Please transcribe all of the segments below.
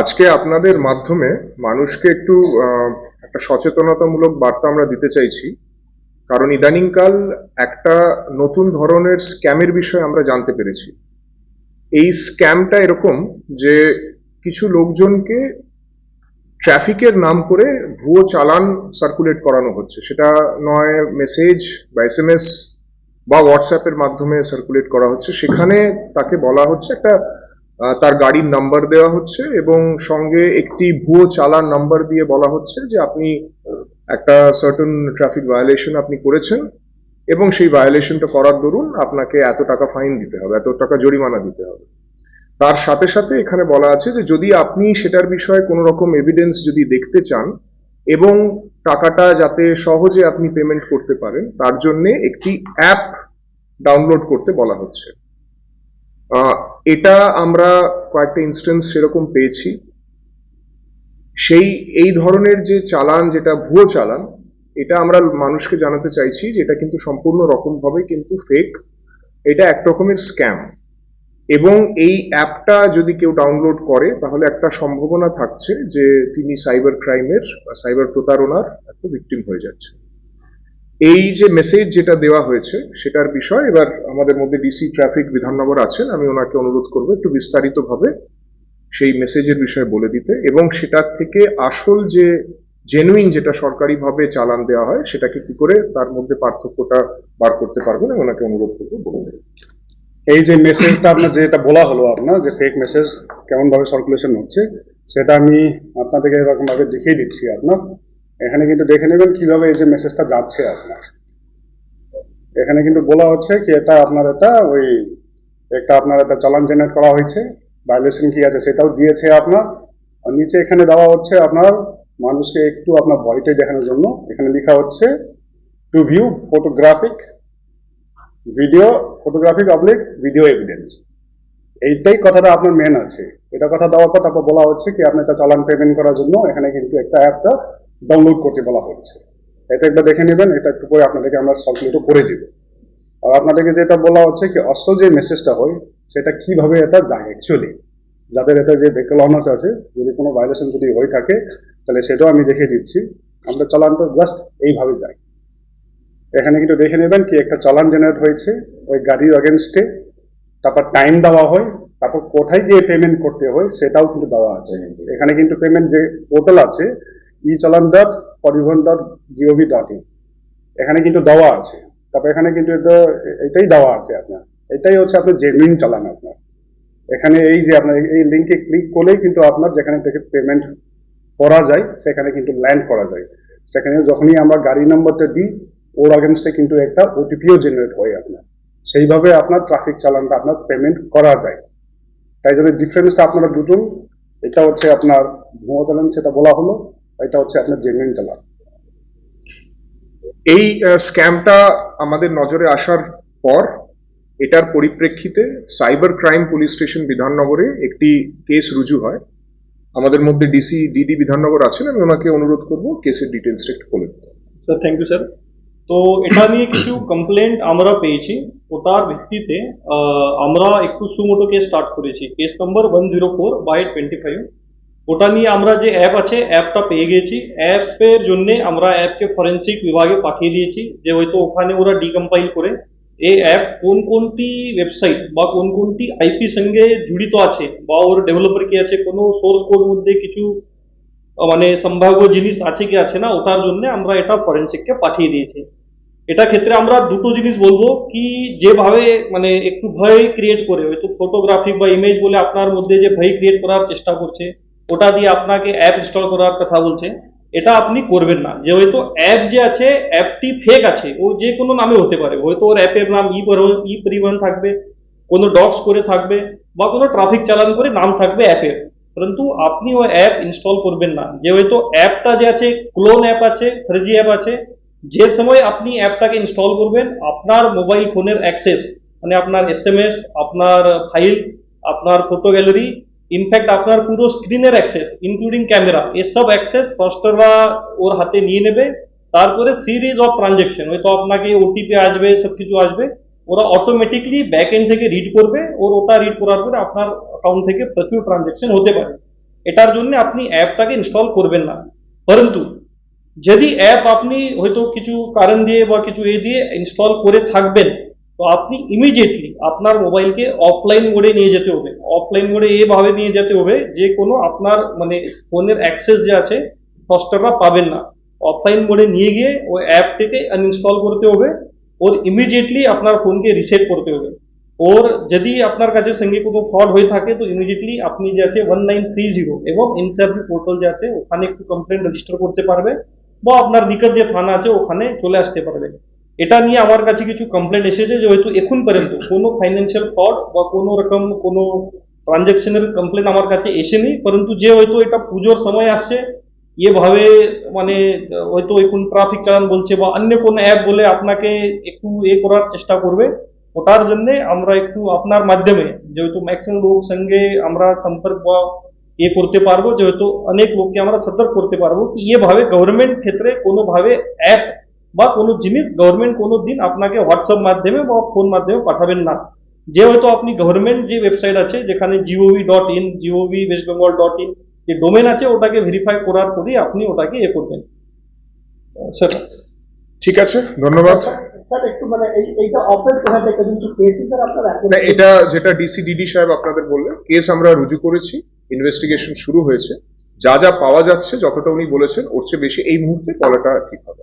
আজকে আপনাদের মাধ্যমে মানুষকে একটু একটা সচেতনতামূলক বার্তা আমরা দিতে চাইছি। কারণ ইদানিংকাল একটা নতুন ধরনের স্ক্যামের বিষয়ে আমরা জানতে পেরেছি। এই স্ক্যামটা এরকম যে কিছু লোকজনকে ট্রাফিকের নাম করে ভুয়ো চালান সার্কুলেট করানো হচ্ছে। সেটা নয় মেসেজ বা এস এম এস বা হোয়াটসঅ্যাপের মাধ্যমে সার্কুলেট করা হচ্ছে। সেখানে তাকে বলা হচ্ছে একটা তার গাড়ির নাম্বার দেওয়া হচ্ছে এবং সঙ্গে একটি ভুয়ো চালান নাম্বার দিয়ে বলা হচ্ছে যে আপনি একটা সার্টন ট্রাফিক ভায়োলেশন আপনি করেছেন এবং সেই ভায়োলেশনটা করার দরুন আপনাকে এত টাকা ফাইন দিতে হবে, এত টাকা জরিমানা দিতে হবে। তার সাথে সাথে এখানে বলা আছে যে যদি আপনি সেটার বিষয়ে কোনো রকম এভিডেন্স যদি দেখতে চান এবং টাকাটা যাতে সহজে আপনি পেমেন্ট করতে পারেন, তার জন্যে একটি অ্যাপ ডাউনলোড করতে বলা হচ্ছে। এটা আমরা কয়েকটা ইনস্টেন্স সেরকম পেয়েছি। সেই, এই ধরনের যে চালান, যেটা ভুয়ো চালান, এটা আমরা মানুষকে জানাতে চাইছি যে এটা কিন্তু সম্পূর্ণ রকমভাবে কিন্তু ফেক এটা এক রকমের স্ক্যাম এবং এই অ্যাপটা যদি কেউ ডাউনলোড করে, তাহলে একটা সম্ভাবনা থাকছে যে তিনি সাইবার ক্রাইমের বা সাইবার প্রতারণার একটা ভিকটিম হয়ে যাচ্ছে। এই যে মেসেজ যেটা দেওয়া হয়েছে, সেটার বিষয়, এবার আমাদের মধ্যে ডিসি ট্রাফিক বিধাননগর আছেন, আমি ওনাকে অনুরোধ করব একটু বিস্তারিতভাবে সেই মেসেজের বিষয়ে বলে দিতে এবং সেটার থেকে আসল যে জেনুইন যেটা সরকারিভাবে চালান দেওয়া হয়, সেটাকে কি করে তার মধ্যে পার্থক্যটা বার করতে পারবেন ওনাকে অনুরোধ করব বলে দেবেন এই যে মেসেজটা আপনার যেটা বলা হলো আপনার, যে ফেক মেসেজ কেমন ভাবে সার্কুলেশন হচ্ছে, সেটা আমি আপনাদেরকে এরকমভাবে দেখিয়ে দিচ্ছি আপনার। এখানে কিন্তু দেখে নেবেন কীভাবে এই যে মেসেজটা যাচ্ছে আপনার। এখানে কিন্তু বলা হচ্ছে কি, এটা আপনার এটা ওই একটা আপনার একটা চালান জেনারেট করা হয়েছে ভায়োলেশন কি আছে সেটাও দিয়েছে আপনার। আর নিচে এখানে দেওয়া হচ্ছে আপনার, মানুষকে একটু আপনার বডিটাই দেখানোর জন্য, এখানে লেখা হচ্ছে to view photographic video photographic oblique video evidence এইটাই কথাটা আপনার মেন আছে। এটা কথা দেওয়ার পর তারপর বলা হচ্ছে কি আপনি এটা চালান পেমেন্ট করার জন্য এখানে কিন্তু একটা অ্যাপটা ডাউনলোড করতে বলা হচ্ছে। এটা একবার দেখে নেবেন এটা একটু পরে আপনাদেরকে আমরা সলভ করে দিব। আর আপনাদেরকে যেটা বলা হচ্ছে কি অস্ত্র যে মেসেজটা হয় সেটা কীভাবে এটা যায় অ্যাকচুয়ালি যাদের এটা যে ভেহিকল অনার্স আছে যদি কোনো ভাইলেশন যদি হয়ে থাকে তাহলে সেটাও আমি দেখে দিচ্ছি। আমরা চালানটা জাস্ট এইভাবে যাই। এখানে কিন্তু দেখে নেবেন কি একটা চালান জেনারেট হয়েছে ওই গাড়ির অগেনস্টে তারপর টাইম দেওয়া হয় তারপর কোথায় গিয়ে পেমেন্ট করতে হয় সেটাও কিন্তু দেওয়া আছে। এখানে কিন্তু পেমেন্ট যে পোর্টাল আছে ই চালান ডট পরিবহন ডট জিওভি ডট ইন এখানে কিন্তু দেওয়া আছে। তারপর এখানে কিন্তু এটা এটাই দেওয়া আছে আপনার। এটাই হচ্ছে আপনার জেনুইন চালান আপনার। এখানে এই যে আপনার, এই লিঙ্কে ক্লিক করলেই কিন্তু আপনার যেখানে থেকে পেমেন্ট করা যায়, সেখানে কিন্তু ল্যান্ড করা যায়। সেখানে যখনই আমরা গাড়ি নম্বরটা দিই, ওর আগেনস্টে কিন্তু একটা ওটিপিও জেনারেট হয় আপনার। সেইভাবে আপনার ট্রাফিক চালানটা আপনার পেমেন্ট করা যায়। তাই জন্য ডিফারেন্সটা আপনারা দুটো। এটা হচ্ছে আপনার ভুয়ো চালান সেটা বলা হলো। এটা হচ্ছে আপনার জেনুইন চালান এই স্ক্যামটা আমাদের নজরে আসার পর, এটার পরিপ্রেক্ষিতে সাইবার ক্রাইম পুলিশ স্টেশন বিধাননগরে একটি কেস রুজু হয়। আমাদের মধ্যে ডিসি ডিডি বিধাননগর আছেন আমি ওনাকে অনুরোধ করব কেসের ডিটেলসটা একটু বলে দিতে। স্যার থ্যাংক ইউ স্যার তো এটা নিয়ে কিছু কমপ্লেন্ট আমরা পেয়েছি। ওটার ভিত্তিতে আমরা একটু সুমোটো কেস স্টার্ট করেছি। Case number one zero four by twenty five ওটা নিয়ে আমরা যে অ্যাপ আছে অ্যাপটা পেয়ে গেছি। অ্যাপের জন্য আমরা অ্যাপকে ফরেন্সিক বিভাগে পাঠিয়ে দিয়েছি যে হয়তো ওখানে ওরা ডিকম্পাইল করে এই অ্যাপ কোন কোনটি ওয়েবসাইট বা কোন কোনটি আইপি সঙ্গে জড়িত আছে বা ওর ডেভেলপার কি আছে, কোনো সোর্স কোড মধ্যে কিছু মানে সম্ভাব্য জিনিস আছে কি আছে না, ওটার জন্য আমরা এটা ফরেন্সিককে পাঠিয়ে দিয়েছি। এটা ক্ষেত্রে আমরা দুটো জিনিস বলব কি, যেভাবে মানে একটু ভয় ক্রিয়েট করে, হয়তো ফটোগ্রাফি বা ইমেজ বলে আপনার মধ্যে যে ভয় ক্রিয়েট করার চেষ্টা করছে ওটা দিয়ে আপনাকে অ্যাপ ইনস্টল করার কথা বলছে। এটা আপনি করবেন না। যে হয়তো অ্যাপ যে আছে অ্যাপটি ফেক আছে, ও যে কোনো নামে হতে পারে। হয়তো ওর অ্যাপের নাম ই পরিবহন ই পরিবহন থাকবে, কোনো ডক্স করে থাকবে, বা কোনো ট্রাফিক চালান করে নাম থাকবে অ্যাপের পরন্তু আপনি ও অ্যাপ ইনস্টল করবেন না। যে হয়তো অ্যাপটা যে আছে ক্লোন অ্যাপ আছে ফ্রেজি অ্যাপ আছে, যে সময় আপনি অ্যাপটাকে ইনস্টল করবেন, আপনার মোবাইল ফোনের অ্যাক্সেস মানে আপনার এস এম এস আপনার ফাইল আপনার ফটো গ্যালারি ইনফ্যাক্ট আপনার পুরো স্ক্রিনের অ্যাক্সেস ইনক্লুডিং ক্যামেরা এসব অ্যাক্সেস ফস্টাররা ওর হাতে নিয়ে নেবে। তারপরে সিরিজ অফ ট্রানজেকশন হয়তো আপনাকে ওটিপি আসবে সব কিছু আসবে। ওরা অটোমেটিকলি ব্যাক এন্ড থেকে রিড করবে। ওর ওটা রিড করার পরে আপনার অ্যাকাউন্ট থেকে প্রচুর ট্রানজেকশন হতে পারে। এটার জন্য আপনি অ্যাপটাকে ইনস্টল করবেন না। পরন্তু, যদি অ্যাপ আপনি হয়তো কিছু কারণ দিয়ে বা কিছু এ দিয়ে ইনস্টল করে থাকবেন তো আপনি ইমিডিয়েটলি আপনার মোবাইলকে অফলাইন মোডে নিয়ে যেতে হবে। অফলাইন মোডে এভাবে নিয়ে যেতে হবে যে কোনো আপনার মানে ফোনের অ্যাক্সেস যে আছে ফস্টাররা পাবেন না। অফলাইন মোডে নিয়ে গিয়ে ওই অ্যাপ থেকে আনইনস্টল করতে হবে ওর ইমিডিয়েটলি আপনার ফোনকে রিসেট করতে হবে। ওর যদি আপনার কাছে সঙ্গে কোনো ফ্রড হয়ে থাকে, তো ইমিডিয়েটলি আপনি যে আছে ওয়ান নাইন থ্রি জিরো এবং ইনসার্ভি পোর্টাল যে আছে, ওখানে একটু কমপ্লেন রেজিস্টার করতে পারবে বা আপনার নিকট যে থানা আছে, ওখানে চলে আসতে পারবে। এটা নিয়ে আমার কাছে কিছু কমপ্লেন এসেছে যে হয়তো এখন পর্যন্ত কোনো ফাইন্যান্সিয়াল ফ্রড বা কোনো রকম কোনো ট্রানজ্যাকশনের কমপ্লেন আমার কাছে এসেনি, পরন্তু যে হয়তো এটা পুজোর সময় আসছে, এভাবে মানে হয়তো এখন ট্রাফিক চালান বলছে বা অন্য কোনো অ্যাপ বলে আপনাকে একটু এ করার চেষ্টা করবে, ওটার জন্য আমরা একটু আপনার মাধ্যমে যেহেতু ম্যাক্সিমাম লোক সঙ্গে আমরা সম্পর্ক বা এ করতে পারব যেহেতু অনেক লোককে আমরা সতর্ক করতে পারব, কি এভাবে গভর্নমেন্ট ক্ষেত্রে কোনোভাবে অ্যাপ বা কোনো জিনিস গভর্নমেন্ট কোনো দিন আপনাকে হোয়াটসঅ্যাপ মাধ্যমে বা ফোন মাধ্যমে পাঠাবেন না। যে হয়তো আপনি গভর্নমেন্ট যে ওয়েবসাইট আছে যেখানে G O V dot in G O V West Bengal dot in যে ডোমেন আছে ওটাকে ভেরিফাই করার পরেই আপনি ওটাকে এ করবেন। স্যার ঠিক আছে ধন্যবাদ। স্যার একটু মানে এই এইটা অপারেট কোথা থেকে কিন্তু পেয়েছি স্যার আপনার এখন না এটা যেটা ডিসি ডিডি সাহেব আপনাদের বললেন কেস আমরা রুজু করেছি ইনভেস্টিগেশন শুরু হয়েছে। যা যা পাওয়া যাচ্ছে যতটা উনি বলেছেন ওর চেয়ে বেশি এই মুহূর্তে বলাটা ঠিক হবে।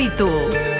hábito.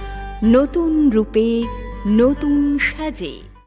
নতুন রূপে নতুন সাজে।